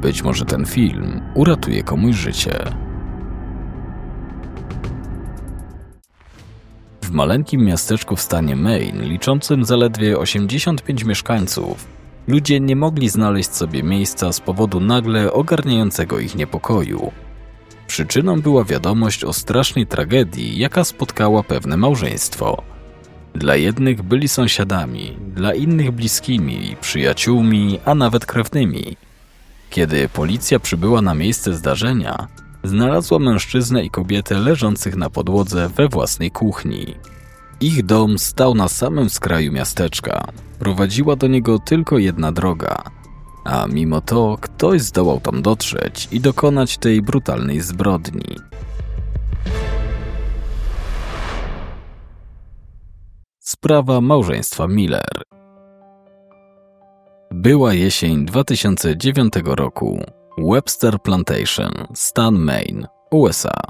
Być może ten film uratuje komuś życie. W maleńkim miasteczku w stanie Maine, liczącym zaledwie 85 mieszkańców, ludzie nie mogli znaleźć sobie miejsca z powodu nagle ogarniającego ich niepokoju. Przyczyną była wiadomość o strasznej tragedii, jaka spotkała pewne małżeństwo. Dla jednych byli sąsiadami, dla innych bliskimi, przyjaciółmi, a nawet krewnymi. Kiedy policja przybyła na miejsce zdarzenia, znalazła mężczyznę i kobietę leżących na podłodze we własnej kuchni. Ich dom stał na samym skraju miasteczka. Prowadziła do niego tylko jedna droga. A mimo to ktoś zdołał tam dotrzeć i dokonać tej brutalnej zbrodni. Sprawa małżeństwa Miller. Była jesień 2009 roku. Webster Plantation, stan Maine, USA.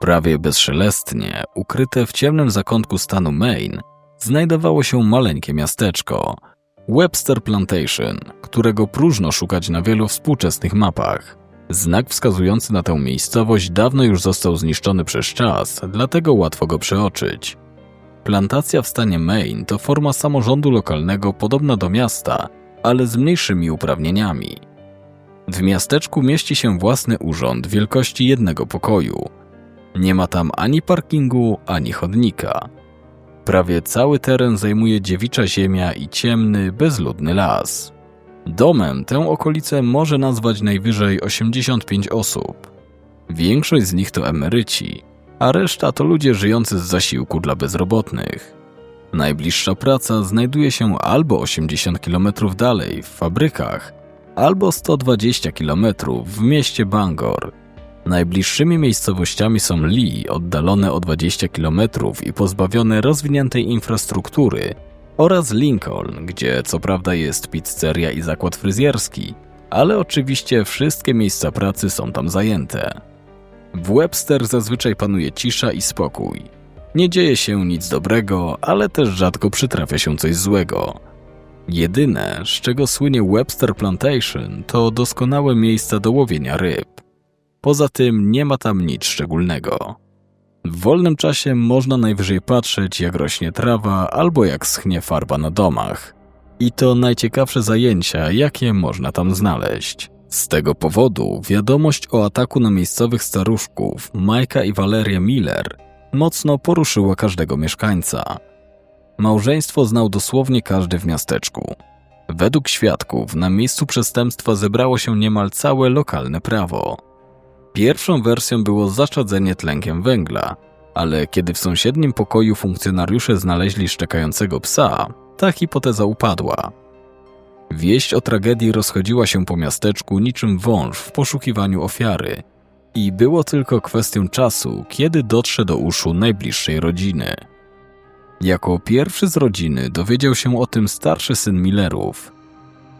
Prawie bezszelestnie, ukryte w ciemnym zakątku stanu Maine, znajdowało się maleńkie miasteczko Webster Plantation, którego próżno szukać na wielu współczesnych mapach. Znak wskazujący na tę miejscowość dawno już został zniszczony przez czas, dlatego łatwo go przeoczyć. Plantacja w stanie Maine to forma samorządu lokalnego podobna do miasta, ale z mniejszymi uprawnieniami. W miasteczku mieści się własny urząd wielkości jednego pokoju. Nie ma tam ani parkingu, ani chodnika. Prawie cały teren zajmuje dziewicza ziemia i ciemny, bezludny las. Domem tę okolicę może nazwać najwyżej 85 osób. Większość z nich to emeryci, a reszta to ludzie żyjący z zasiłku dla bezrobotnych. Najbliższa praca znajduje się albo 80 km dalej w fabrykach, albo 120 km w mieście Bangor. Najbliższymi miejscowościami są Lee, oddalone o 20 km i pozbawione rozwiniętej infrastruktury, oraz Lincoln, gdzie co prawda jest pizzeria i zakład fryzjerski, ale oczywiście wszystkie miejsca pracy są tam zajęte. W Webster zazwyczaj panuje cisza i spokój. Nie dzieje się nic dobrego, ale też rzadko przytrafia się coś złego. Jedyne, z czego słynie Webster Plantation, to doskonałe miejsca do łowienia ryb. Poza tym nie ma tam nic szczególnego. W wolnym czasie można najwyżej patrzeć, jak rośnie trawa albo jak schnie farba na domach. I to najciekawsze zajęcia, jakie można tam znaleźć. Z tego powodu wiadomość o ataku na miejscowych staruszków Majka i Valeria Miller mocno poruszyła każdego mieszkańca. Małżeństwo znał dosłownie każdy w miasteczku. Według świadków na miejscu przestępstwa zebrało się niemal całe lokalne prawo. Pierwszą wersją było zaszczadzenie tlenkiem węgla, ale kiedy w sąsiednim pokoju funkcjonariusze znaleźli szczekającego psa, ta hipoteza upadła. Wieść o tragedii rozchodziła się po miasteczku niczym wąż w poszukiwaniu ofiary i było tylko kwestią czasu, kiedy dotrze do uszu najbliższej rodziny. Jako pierwszy z rodziny dowiedział się o tym starszy syn Millerów.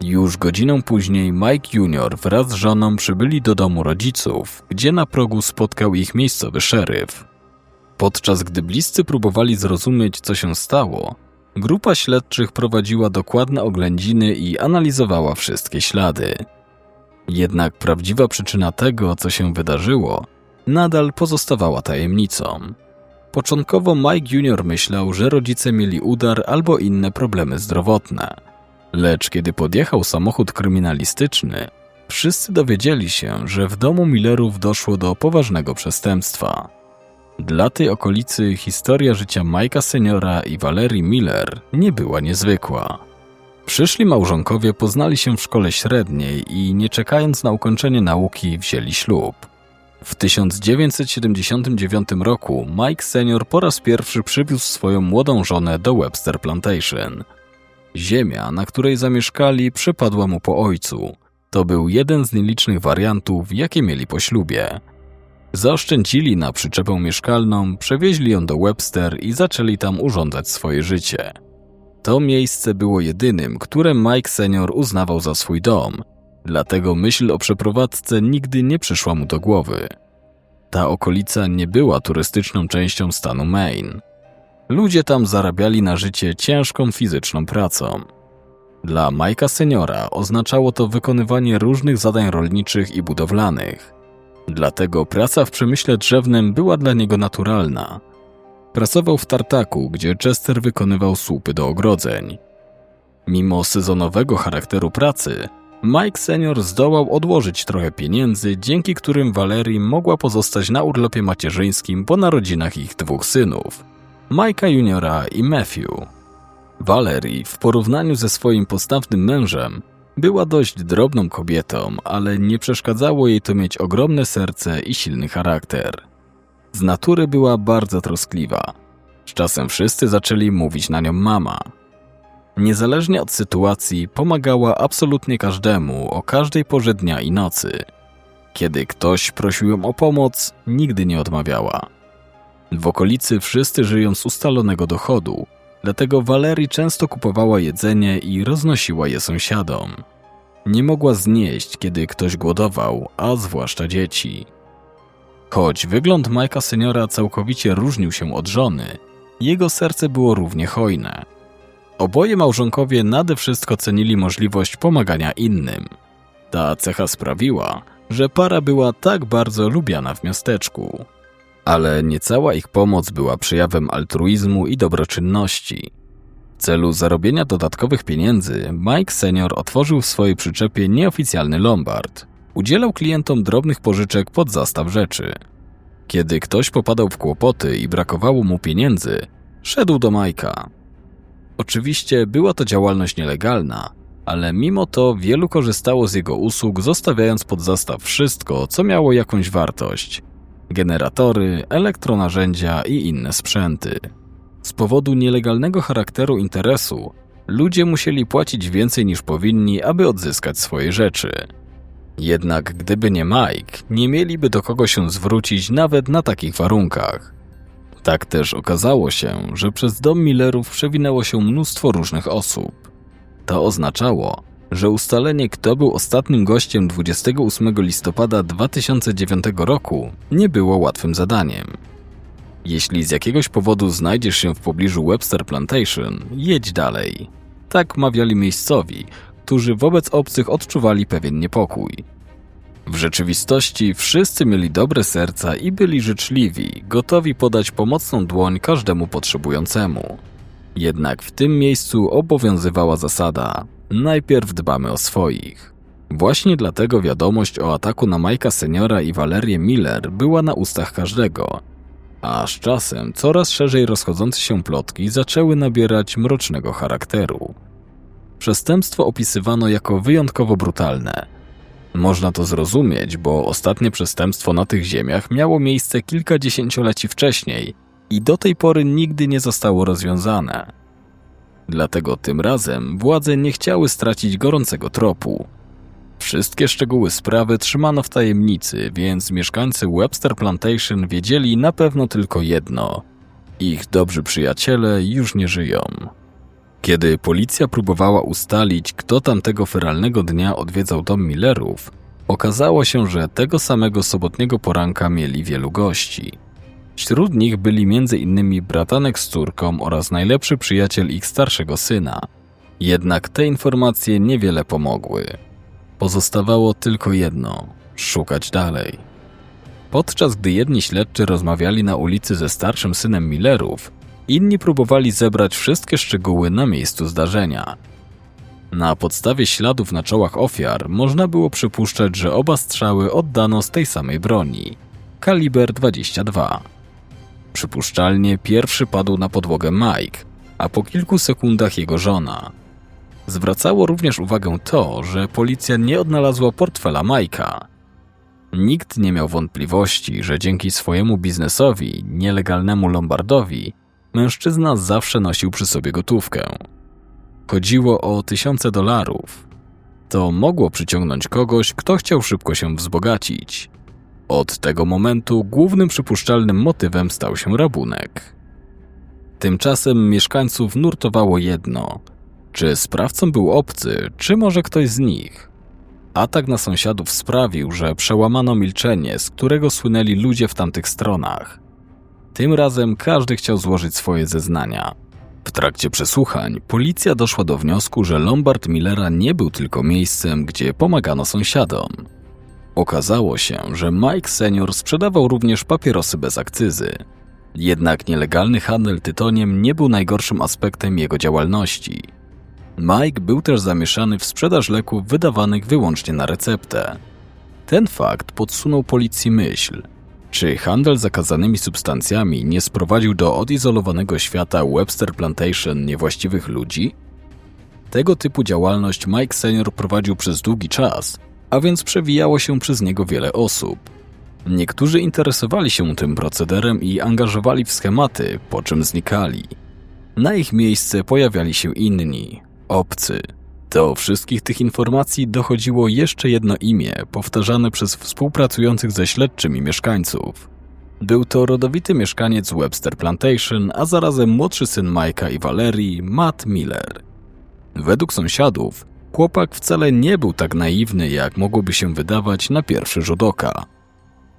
Już godzinę później Mike Jr. wraz z żoną przybyli do domu rodziców, gdzie na progu spotkał ich miejscowy szeryf. Podczas gdy bliscy próbowali zrozumieć, co się stało, grupa śledczych prowadziła dokładne oględziny i analizowała wszystkie ślady. Jednak prawdziwa przyczyna tego, co się wydarzyło, nadal pozostawała tajemnicą. Początkowo Mike Jr. myślał, że rodzice mieli udar albo inne problemy zdrowotne. Lecz kiedy podjechał samochód kryminalistyczny, wszyscy dowiedzieli się, że w domu Millerów doszło do poważnego przestępstwa. Dla tej okolicy historia życia Majka Seniora i Valerii Miller nie była niezwykła. Przyszli małżonkowie poznali się w szkole średniej i nie czekając na ukończenie nauki wzięli ślub. W 1979 roku Mike senior po raz pierwszy przywiózł swoją młodą żonę do Webster Plantation. Ziemia, na której zamieszkali, przypadła mu po ojcu. To był jeden z nielicznych wariantów, jakie mieli po ślubie. Zaoszczędzili na przyczepę mieszkalną, przewieźli ją do Webster i zaczęli tam urządzać swoje życie. To miejsce było jedynym, które Mike senior uznawał za swój dom, dlatego myśl o przeprowadzce nigdy nie przyszła mu do głowy. Ta okolica nie była turystyczną częścią stanu Maine. Ludzie tam zarabiali na życie ciężką fizyczną pracą. Dla Majka seniora oznaczało to wykonywanie różnych zadań rolniczych i budowlanych. Dlatego praca w przemyśle drzewnym była dla niego naturalna. Pracował w tartaku, gdzie Chester wykonywał słupy do ogrodzeń. Mimo sezonowego charakteru pracy, Mike senior zdołał odłożyć trochę pieniędzy, dzięki którym Valerie mogła pozostać na urlopie macierzyńskim po narodzinach ich dwóch synów, Mike'a juniora i Matthew. Valerie w porównaniu ze swoim postawnym mężem była dość drobną kobietą, ale nie przeszkadzało jej to mieć ogromne serce i silny charakter. Z natury była bardzo troskliwa. Z czasem wszyscy zaczęli mówić na nią mama. Niezależnie od sytuacji, pomagała absolutnie każdemu o każdej porze dnia i nocy. Kiedy ktoś prosił ją o pomoc, nigdy nie odmawiała. W okolicy wszyscy żyją z ustalonego dochodu, dlatego Valerii często kupowała jedzenie i roznosiła je sąsiadom. Nie mogła znieść, kiedy ktoś głodował, a zwłaszcza dzieci. Choć wygląd Majka seniora całkowicie różnił się od żony, jego serce było równie hojne. Oboje małżonkowie nade wszystko cenili możliwość pomagania innym. Ta cecha sprawiła, że para była tak bardzo lubiana w miasteczku. Ale nie cała ich pomoc była przejawem altruizmu i dobroczynności. W celu zarobienia dodatkowych pieniędzy, Mike senior otworzył w swojej przyczepie nieoficjalny lombard. Udzielał klientom drobnych pożyczek pod zastaw rzeczy. Kiedy ktoś popadał w kłopoty i brakowało mu pieniędzy, szedł do Majka. Oczywiście była to działalność nielegalna, ale mimo to wielu korzystało z jego usług, zostawiając pod zastaw wszystko, co miało jakąś wartość generatory, elektronarzędzia i inne sprzęty. Z powodu nielegalnego charakteru interesu, ludzie musieli płacić więcej niż powinni, aby odzyskać swoje rzeczy. Jednak gdyby nie Mike, nie mieliby do kogo się zwrócić nawet na takich warunkach. Tak też okazało się, że przez dom Millerów przewinęło się mnóstwo różnych osób. To oznaczało, że ustalenie, kto był ostatnim gościem 28 listopada 2009 roku, nie było łatwym zadaniem. Jeśli z jakiegoś powodu znajdziesz się w pobliżu Webster Plantation, jedź dalej. Tak mawiali miejscowi, którzy wobec obcych odczuwali pewien niepokój. W rzeczywistości wszyscy mieli dobre serca i byli życzliwi, gotowi podać pomocną dłoń każdemu potrzebującemu. Jednak w tym miejscu obowiązywała zasada: najpierw dbamy o swoich. Właśnie dlatego wiadomość o ataku na Majka Seniora i Valerię Miller była na ustach każdego, a z czasem coraz szerzej rozchodzące się plotki zaczęły nabierać mrocznego charakteru. Przestępstwo opisywano jako wyjątkowo brutalne. Można to zrozumieć, bo ostatnie przestępstwo na tych ziemiach miało miejsce kilkadziesięcioleci wcześniej i do tej pory nigdy nie zostało rozwiązane. Dlatego tym razem władze nie chciały stracić gorącego tropu. Wszystkie szczegóły sprawy trzymano w tajemnicy, więc mieszkańcy Webster Plantation wiedzieli na pewno tylko jedno: ich dobrzy przyjaciele już nie żyją. Kiedy policja próbowała ustalić, kto tamtego feralnego dnia odwiedzał dom Millerów, okazało się, że tego samego sobotniego poranka mieli wielu gości. Wśród nich byli m.in. bratanek z córką oraz najlepszy przyjaciel ich starszego syna. Jednak te informacje niewiele pomogły. Pozostawało tylko jedno szukać dalej. Podczas gdy jedni śledczy rozmawiali na ulicy ze starszym synem Millerów, inni próbowali zebrać wszystkie szczegóły na miejscu zdarzenia. Na podstawie śladów na czołach ofiar można było przypuszczać, że oba strzały oddano z tej samej broni kaliber 22. Przypuszczalnie pierwszy padł na podłogę Mike, a po kilku sekundach jego żona. Zwracało również uwagę to, że policja nie odnalazła portfela Majka. Nikt nie miał wątpliwości, że dzięki swojemu biznesowi, nielegalnemu lombardowi, mężczyzna zawsze nosił przy sobie gotówkę. Chodziło o tysiące dolarów. To mogło przyciągnąć kogoś, kto chciał szybko się wzbogacić. Od tego momentu głównym przypuszczalnym motywem stał się rabunek. Tymczasem mieszkańców nurtowało jedno: czy sprawcą był obcy, czy może ktoś z nich? Atak na sąsiadów sprawił, że przełamano milczenie, z którego słynęli ludzie w tamtych stronach. Tym razem każdy chciał złożyć swoje zeznania. W trakcie przesłuchań policja doszła do wniosku, że Lombard Millera nie był tylko miejscem, gdzie pomagano sąsiadom. Okazało się, że Mike senior sprzedawał również papierosy bez akcyzy. Jednak nielegalny handel tytoniem nie był najgorszym aspektem jego działalności. Mike był też zamieszany w sprzedaż leków wydawanych wyłącznie na receptę. Ten fakt podsunął policji myśl, czy handel zakazanymi substancjami nie sprowadził do odizolowanego świata Webster Plantation niewłaściwych ludzi? Tego typu działalność Mike senior prowadził przez długi czas, a więc przewijało się przez niego wiele osób. Niektórzy interesowali się tym procederem i angażowali w schematy, po czym znikali. Na ich miejsce pojawiali się inni, obcy. Do wszystkich tych informacji dochodziło jeszcze jedno imię, powtarzane przez współpracujących ze śledczymi mieszkańców. Był to rodowity mieszkaniec Webster Plantation, a zarazem młodszy syn Majka i Valerii, Matt Miller. Według sąsiadów, chłopak wcale nie był tak naiwny, jak mogłoby się wydawać na pierwszy rzut oka.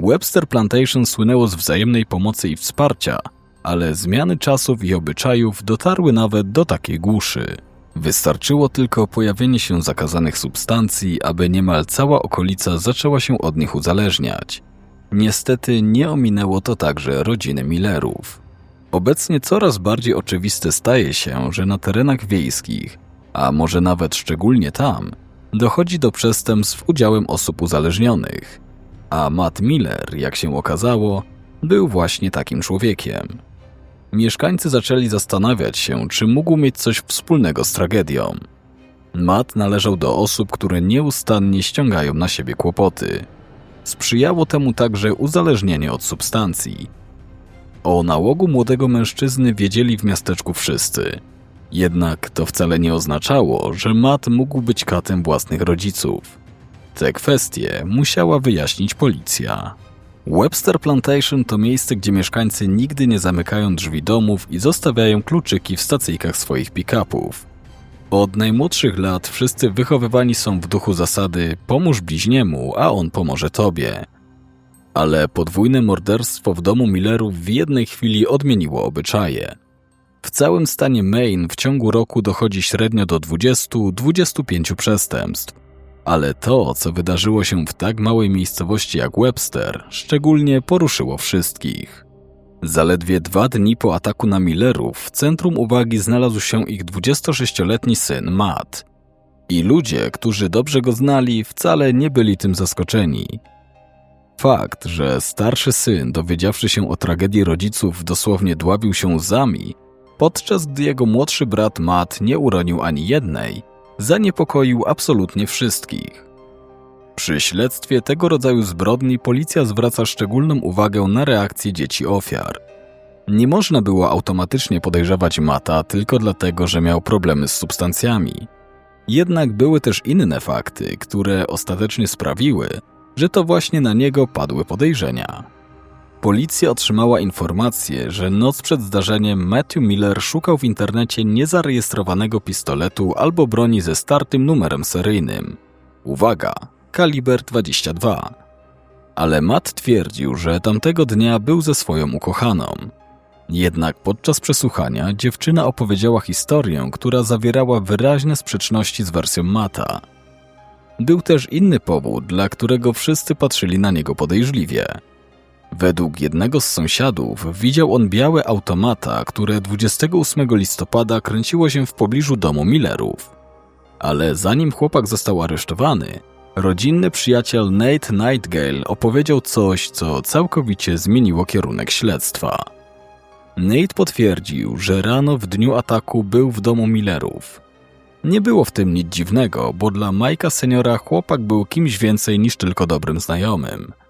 Webster Plantation słynęło z wzajemnej pomocy i wsparcia, ale zmiany czasów i obyczajów dotarły nawet do takiej głuszy. Wystarczyło tylko pojawienie się zakazanych substancji, aby niemal cała okolica zaczęła się od nich uzależniać. Niestety nie ominęło to także rodziny Millerów. Obecnie coraz bardziej oczywiste staje się, że na terenach wiejskich, a może nawet szczególnie tam, dochodzi do przestępstw udziałem osób uzależnionych. A Matt Miller, jak się okazało, był właśnie takim człowiekiem. Mieszkańcy zaczęli zastanawiać się, czy mógł mieć coś wspólnego z tragedią. Matt należał do osób, które nieustannie ściągają na siebie kłopoty. Sprzyjało temu także uzależnienie od substancji. O nałogu młodego mężczyzny wiedzieli w miasteczku wszyscy. Jednak to wcale nie oznaczało, że Matt mógł być katem własnych rodziców. Te kwestie musiała wyjaśnić policja. Webster Plantation to miejsce, gdzie mieszkańcy nigdy nie zamykają drzwi domów i zostawiają kluczyki w stacyjkach swoich pick-upów. Od najmłodszych lat wszyscy wychowywani są w duchu zasady pomóż bliźniemu, a on pomoże tobie. Ale podwójne morderstwo w domu Millerów w jednej chwili odmieniło obyczaje. W całym stanie Maine w ciągu roku dochodzi średnio do 20-25 przestępstw ale to, co wydarzyło się w tak małej miejscowości jak Webster, szczególnie poruszyło wszystkich. Zaledwie dwa dni po ataku na Millerów w centrum uwagi znalazł się ich 26-letni syn Matt. I ludzie, którzy dobrze go znali, wcale nie byli tym zaskoczeni. Fakt, że starszy syn, dowiedziawszy się o tragedii rodziców, dosłownie dławił się łzami, podczas gdy jego młodszy brat Matt nie uronił ani jednej, zaniepokoił absolutnie wszystkich. Przy śledztwie tego rodzaju zbrodni policja zwraca szczególną uwagę na reakcję dzieci ofiar. Nie można było automatycznie podejrzewać Mata tylko dlatego, że miał problemy z substancjami. Jednak były też inne fakty, które ostatecznie sprawiły, że to właśnie na niego padły podejrzenia. Policja otrzymała informację, że noc przed zdarzeniem Matthew Miller szukał w internecie niezarejestrowanego pistoletu albo broni ze startym numerem seryjnym. Uwaga, kaliber 22. Ale Matt twierdził, że tamtego dnia był ze swoją ukochaną. Jednak podczas przesłuchania dziewczyna opowiedziała historię, która zawierała wyraźne sprzeczności z wersją Mata. Był też inny powód, dla którego wszyscy patrzyli na niego podejrzliwie – Według jednego z sąsiadów widział on białe automata, które 28 listopada kręciło się w pobliżu domu Millerów. Ale zanim chłopak został aresztowany, rodzinny przyjaciel Nate Nightgale opowiedział coś, co całkowicie zmieniło kierunek śledztwa. Nate potwierdził, że rano w dniu ataku był w domu Millerów. Nie było w tym nic dziwnego, bo dla Majka seniora chłopak był kimś więcej niż tylko dobrym znajomym –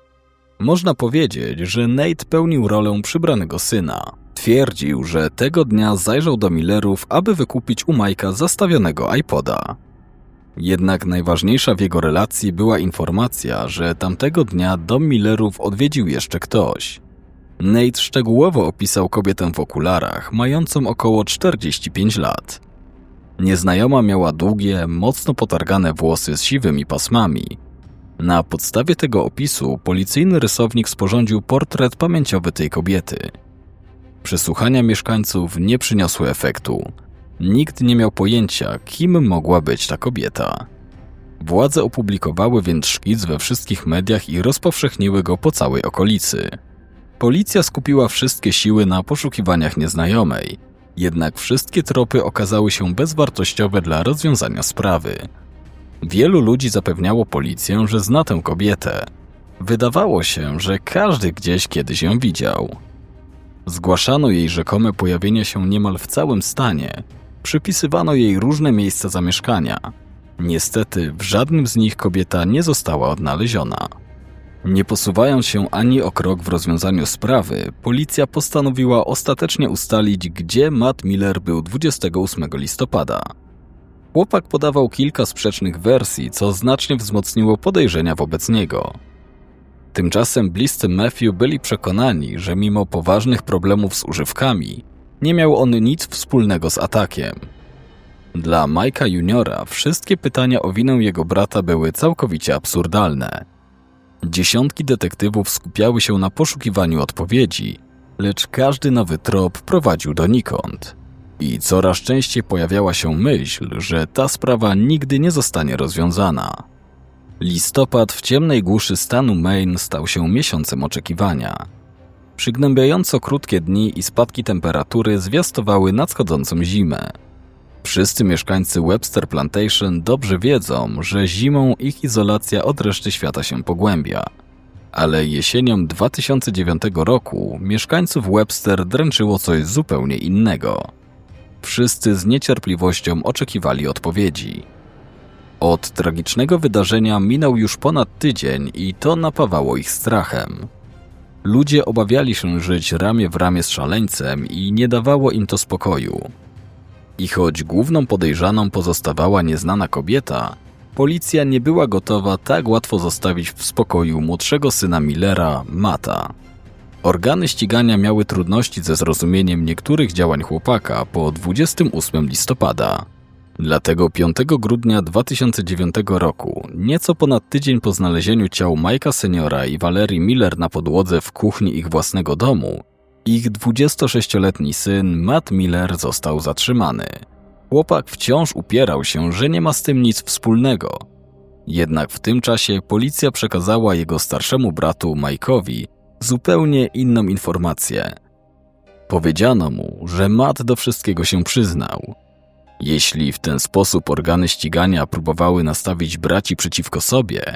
można powiedzieć, że Nate pełnił rolę przybranego syna. Twierdził, że tego dnia zajrzał do Millerów, aby wykupić u Majka zastawionego iPoda. Jednak najważniejsza w jego relacji była informacja, że tamtego dnia dom Millerów odwiedził jeszcze ktoś. Nate szczegółowo opisał kobietę w okularach, mającą około 45 lat. Nieznajoma miała długie, mocno potargane włosy z siwymi pasmami, na podstawie tego opisu policyjny rysownik sporządził portret pamięciowy tej kobiety. Przesłuchania mieszkańców nie przyniosły efektu. Nikt nie miał pojęcia, kim mogła być ta kobieta. Władze opublikowały więc szkic we wszystkich mediach i rozpowszechniły go po całej okolicy. Policja skupiła wszystkie siły na poszukiwaniach nieznajomej, jednak wszystkie tropy okazały się bezwartościowe dla rozwiązania sprawy. Wielu ludzi zapewniało policję, że zna tę kobietę. Wydawało się, że każdy gdzieś kiedyś ją widział. Zgłaszano jej rzekome pojawienie się niemal w całym stanie. Przypisywano jej różne miejsca zamieszkania. Niestety, w żadnym z nich kobieta nie została odnaleziona. Nie posuwając się ani o krok w rozwiązaniu sprawy, policja postanowiła ostatecznie ustalić, gdzie Matt Miller był 28 listopada. Chłopak podawał kilka sprzecznych wersji, co znacznie wzmocniło podejrzenia wobec niego. Tymczasem bliscy Matthew byli przekonani, że mimo poważnych problemów z używkami, nie miał on nic wspólnego z atakiem. Dla Majka Juniora wszystkie pytania o winę jego brata były całkowicie absurdalne. Dziesiątki detektywów skupiały się na poszukiwaniu odpowiedzi, lecz każdy nowy trop prowadził donikąd. I coraz częściej pojawiała się myśl, że ta sprawa nigdy nie zostanie rozwiązana. Listopad w ciemnej głuszy stanu Maine stał się miesiącem oczekiwania. Przygnębiająco krótkie dni i spadki temperatury zwiastowały nadchodzącą zimę. Wszyscy mieszkańcy Webster Plantation dobrze wiedzą, że zimą ich izolacja od reszty świata się pogłębia. Ale jesienią 2009 roku mieszkańców Webster dręczyło coś zupełnie innego. Wszyscy z niecierpliwością oczekiwali odpowiedzi. Od tragicznego wydarzenia minął już ponad tydzień i to napawało ich strachem. Ludzie obawiali się żyć ramię w ramię z szaleńcem i nie dawało im to spokoju. I choć główną podejrzaną pozostawała nieznana kobieta, policja nie była gotowa tak łatwo zostawić w spokoju młodszego syna Millera, Mata. Organy ścigania miały trudności ze zrozumieniem niektórych działań chłopaka po 28 listopada. Dlatego 5 grudnia 2009 roku, nieco ponad tydzień po znalezieniu ciał Majka Seniora i Valerii Miller na podłodze w kuchni ich własnego domu, ich 26-letni syn Matt Miller został zatrzymany. Chłopak wciąż upierał się, że nie ma z tym nic wspólnego. Jednak w tym czasie policja przekazała jego starszemu bratu Mike'owi zupełnie inną informację. Powiedziano mu, że Matt do wszystkiego się przyznał. Jeśli w ten sposób organy ścigania próbowały nastawić braci przeciwko sobie,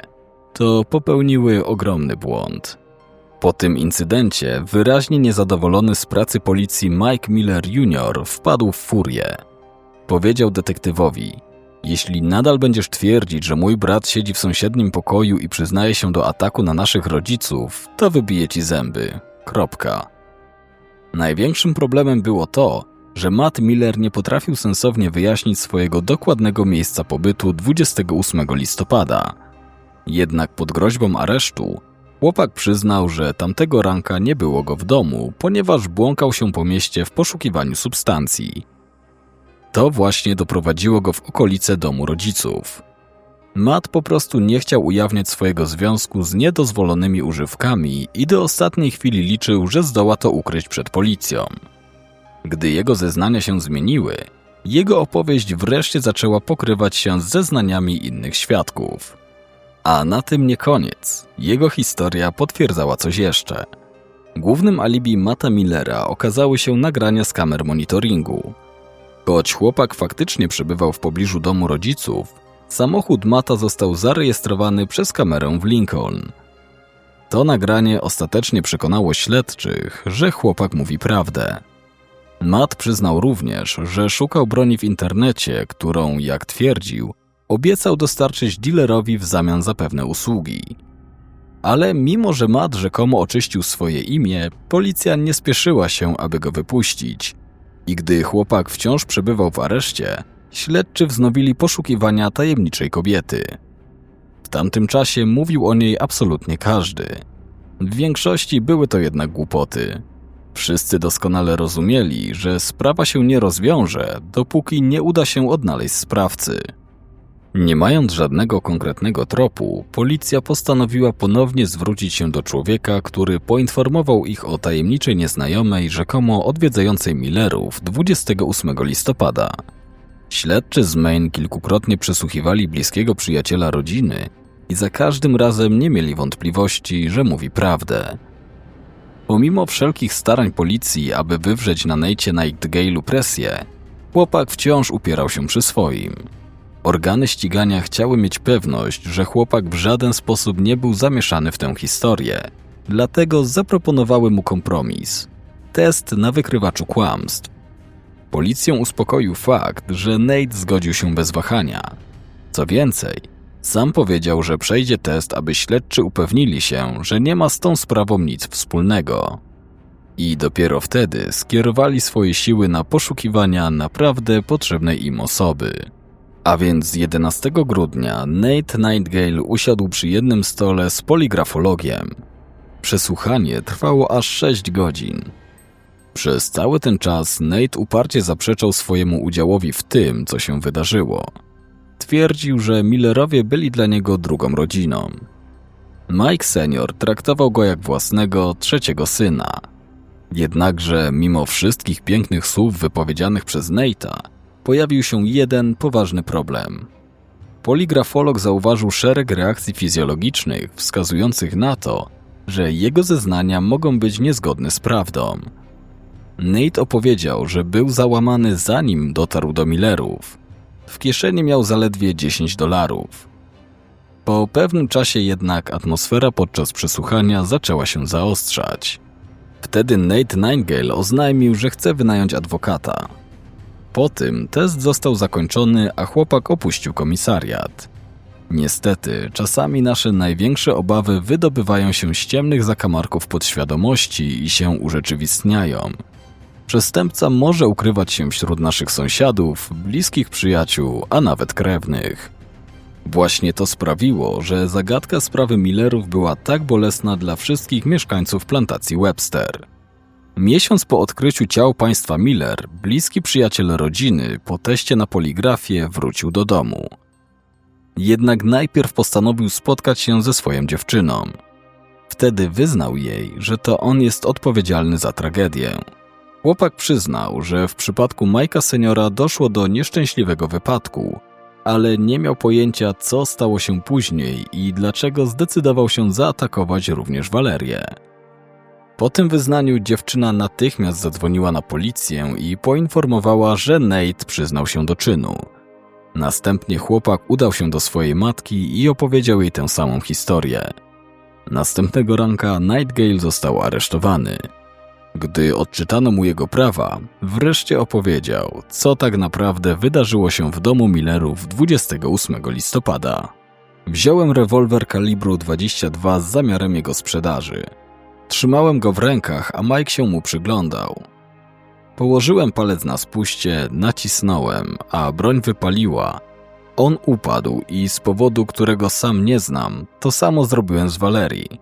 to popełniły ogromny błąd. Po tym incydencie wyraźnie niezadowolony z pracy policji Mike Miller Jr. wpadł w furię. Powiedział detektywowi: Jeśli nadal będziesz twierdzić, że mój brat siedzi w sąsiednim pokoju i przyznaje się do ataku na naszych rodziców, to wybiję ci zęby. Kropka. Największym problemem było to, że Matt Miller nie potrafił sensownie wyjaśnić swojego dokładnego miejsca pobytu 28 listopada. Jednak pod groźbą aresztu chłopak przyznał, że tamtego ranka nie było go w domu, ponieważ błąkał się po mieście w poszukiwaniu substancji. To właśnie doprowadziło go w okolice domu rodziców. Matt po prostu nie chciał ujawniać swojego związku z niedozwolonymi używkami i do ostatniej chwili liczył, że zdoła to ukryć przed policją. Gdy jego zeznania się zmieniły, jego opowieść wreszcie zaczęła pokrywać się z zeznaniami innych świadków. A na tym nie koniec. Jego historia potwierdzała coś jeszcze. Głównym alibi Mata Millera okazały się nagrania z kamer monitoringu. Choć chłopak faktycznie przebywał w pobliżu domu rodziców, samochód Mata został zarejestrowany przez kamerę w Lincoln. To nagranie ostatecznie przekonało śledczych, że chłopak mówi prawdę. Matt przyznał również, że szukał broni w internecie, którą, jak twierdził, obiecał dostarczyć dealerowi w zamian za pewne usługi. Ale mimo, że Matt rzekomo oczyścił swoje imię, policja nie spieszyła się, aby go wypuścić. I gdy chłopak wciąż przebywał w areszcie, śledczy wznowili poszukiwania tajemniczej kobiety. W tamtym czasie mówił o niej absolutnie każdy. W większości były to jednak głupoty. Wszyscy doskonale rozumieli, że sprawa się nie rozwiąże, dopóki nie uda się odnaleźć sprawcy. Nie mając żadnego konkretnego tropu, policja postanowiła ponownie zwrócić się do człowieka, który poinformował ich o tajemniczej nieznajomej, rzekomo odwiedzającej Millerów 28 listopada. Śledczy z Maine kilkukrotnie przesłuchiwali bliskiego przyjaciela rodziny i za każdym razem nie mieli wątpliwości, że mówi prawdę. Pomimo wszelkich starań policji, aby wywrzeć na Nate'cie Nightingale'u presję, chłopak wciąż upierał się przy swoim. Organy ścigania chciały mieć pewność, że chłopak w żaden sposób nie był zamieszany w tę historię, dlatego zaproponowały mu kompromis test na wykrywaczu kłamstw. Policją uspokoił fakt, że Nate zgodził się bez wahania. Co więcej, sam powiedział, że przejdzie test, aby śledczy upewnili się, że nie ma z tą sprawą nic wspólnego. I dopiero wtedy skierowali swoje siły na poszukiwania naprawdę potrzebnej im osoby. A więc 11 grudnia Nate Nightingale usiadł przy jednym stole z poligrafologiem. Przesłuchanie trwało aż 6 godzin. Przez cały ten czas Nate uparcie zaprzeczał swojemu udziałowi w tym, co się wydarzyło. Twierdził, że Millerowie byli dla niego drugą rodziną. Mike senior traktował go jak własnego trzeciego syna. Jednakże, mimo wszystkich pięknych słów wypowiedzianych przez Nate'a, pojawił się jeden poważny problem. Poligrafolog zauważył szereg reakcji fizjologicznych wskazujących na to, że jego zeznania mogą być niezgodne z prawdą. Nate opowiedział, że był załamany zanim dotarł do Millerów. W kieszeni miał zaledwie 10 dolarów. Po pewnym czasie jednak atmosfera podczas przesłuchania zaczęła się zaostrzać. Wtedy Nate Nightingale oznajmił, że chce wynająć adwokata. Po tym test został zakończony, a chłopak opuścił komisariat. Niestety, czasami nasze największe obawy wydobywają się z ciemnych zakamarków podświadomości i się urzeczywistniają. Przestępca może ukrywać się wśród naszych sąsiadów, bliskich przyjaciół, a nawet krewnych. Właśnie to sprawiło, że zagadka sprawy Millerów była tak bolesna dla wszystkich mieszkańców plantacji Webster. Miesiąc po odkryciu ciał państwa Miller, bliski przyjaciel rodziny po teście na poligrafię wrócił do domu. Jednak najpierw postanowił spotkać się ze swoją dziewczyną. Wtedy wyznał jej, że to on jest odpowiedzialny za tragedię. Chłopak przyznał, że w przypadku Majka seniora doszło do nieszczęśliwego wypadku, ale nie miał pojęcia, co stało się później i dlaczego zdecydował się zaatakować również Walerię. Po tym wyznaniu dziewczyna natychmiast zadzwoniła na policję i poinformowała, że Nate przyznał się do czynu. Następnie chłopak udał się do swojej matki i opowiedział jej tę samą historię. Następnego ranka Nightgale został aresztowany. Gdy odczytano mu jego prawa, wreszcie opowiedział, co tak naprawdę wydarzyło się w domu Millerów 28 listopada. Wziąłem rewolwer kalibru 22 z zamiarem jego sprzedaży. Trzymałem go w rękach, a Mike się mu przyglądał. Położyłem palec na spuście, nacisnąłem, a broń wypaliła. On upadł i z powodu, którego sam nie znam, to samo zrobiłem z Valerii.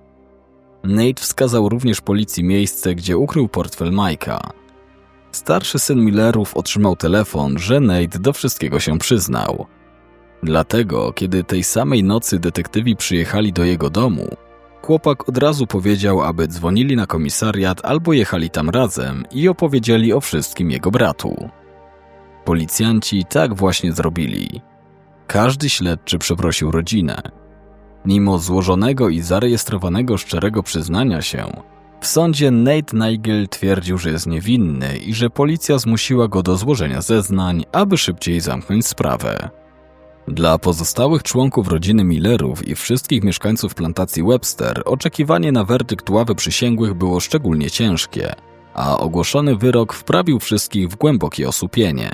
Nate wskazał również policji miejsce, gdzie ukrył portfel Majka. Starszy syn Millerów otrzymał telefon, że Nate do wszystkiego się przyznał. Dlatego, kiedy tej samej nocy detektywi przyjechali do jego domu, chłopak od razu powiedział, aby dzwonili na komisariat albo jechali tam razem i opowiedzieli o wszystkim jego bratu. Policjanci tak właśnie zrobili. Każdy śledczy przeprosił rodzinę. Mimo złożonego i zarejestrowanego szczerego przyznania się, w sądzie Nate Nigel twierdził, że jest niewinny i że policja zmusiła go do złożenia zeznań, aby szybciej zamknąć sprawę. Dla pozostałych członków rodziny Millerów i wszystkich mieszkańców plantacji Webster oczekiwanie na werdykt ławy przysięgłych było szczególnie ciężkie, a ogłoszony wyrok wprawił wszystkich w głębokie osłupienie.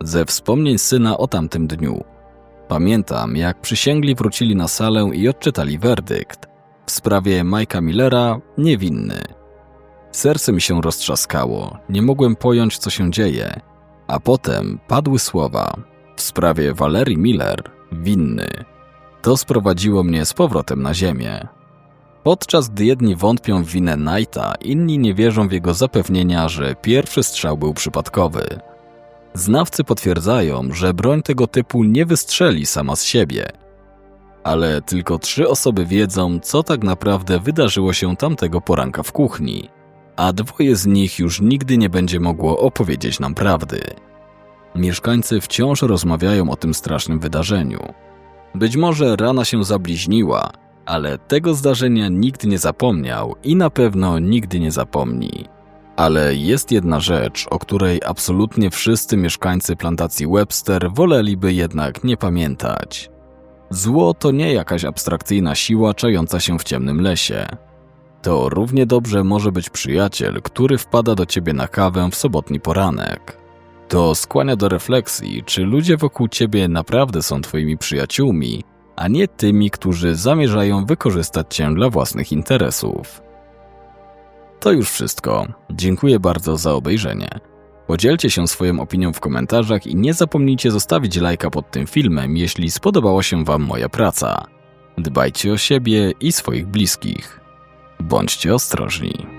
Ze wspomnień syna o tamtym dniu Pamiętam, jak przysięgli wrócili na salę i odczytali werdykt. W sprawie Majka Millera niewinny. Serce mi się roztrzaskało, nie mogłem pojąć, co się dzieje. A potem padły słowa. W sprawie Valerii Miller winny. To sprowadziło mnie z powrotem na ziemię. Podczas gdy jedni wątpią w winę Knighta, inni nie wierzą w jego zapewnienia, że pierwszy strzał był przypadkowy. Znawcy potwierdzają, że broń tego typu nie wystrzeli sama z siebie. Ale tylko trzy osoby wiedzą, co tak naprawdę wydarzyło się tamtego poranka w kuchni, a dwoje z nich już nigdy nie będzie mogło opowiedzieć nam prawdy. Mieszkańcy wciąż rozmawiają o tym strasznym wydarzeniu. Być może rana się zabliźniła, ale tego zdarzenia nikt nie zapomniał i na pewno nigdy nie zapomni. Ale jest jedna rzecz, o której absolutnie wszyscy mieszkańcy plantacji Webster woleliby jednak nie pamiętać. Zło to nie jakaś abstrakcyjna siła czająca się w ciemnym lesie. To równie dobrze może być przyjaciel, który wpada do ciebie na kawę w sobotni poranek. To skłania do refleksji, czy ludzie wokół ciebie naprawdę są twoimi przyjaciółmi, a nie tymi, którzy zamierzają wykorzystać cię dla własnych interesów. To już wszystko. Dziękuję bardzo za obejrzenie. Podzielcie się swoją opinią w komentarzach i nie zapomnijcie zostawić lajka pod tym filmem, jeśli spodobała się Wam moja praca. Dbajcie o siebie i swoich bliskich. Bądźcie ostrożni.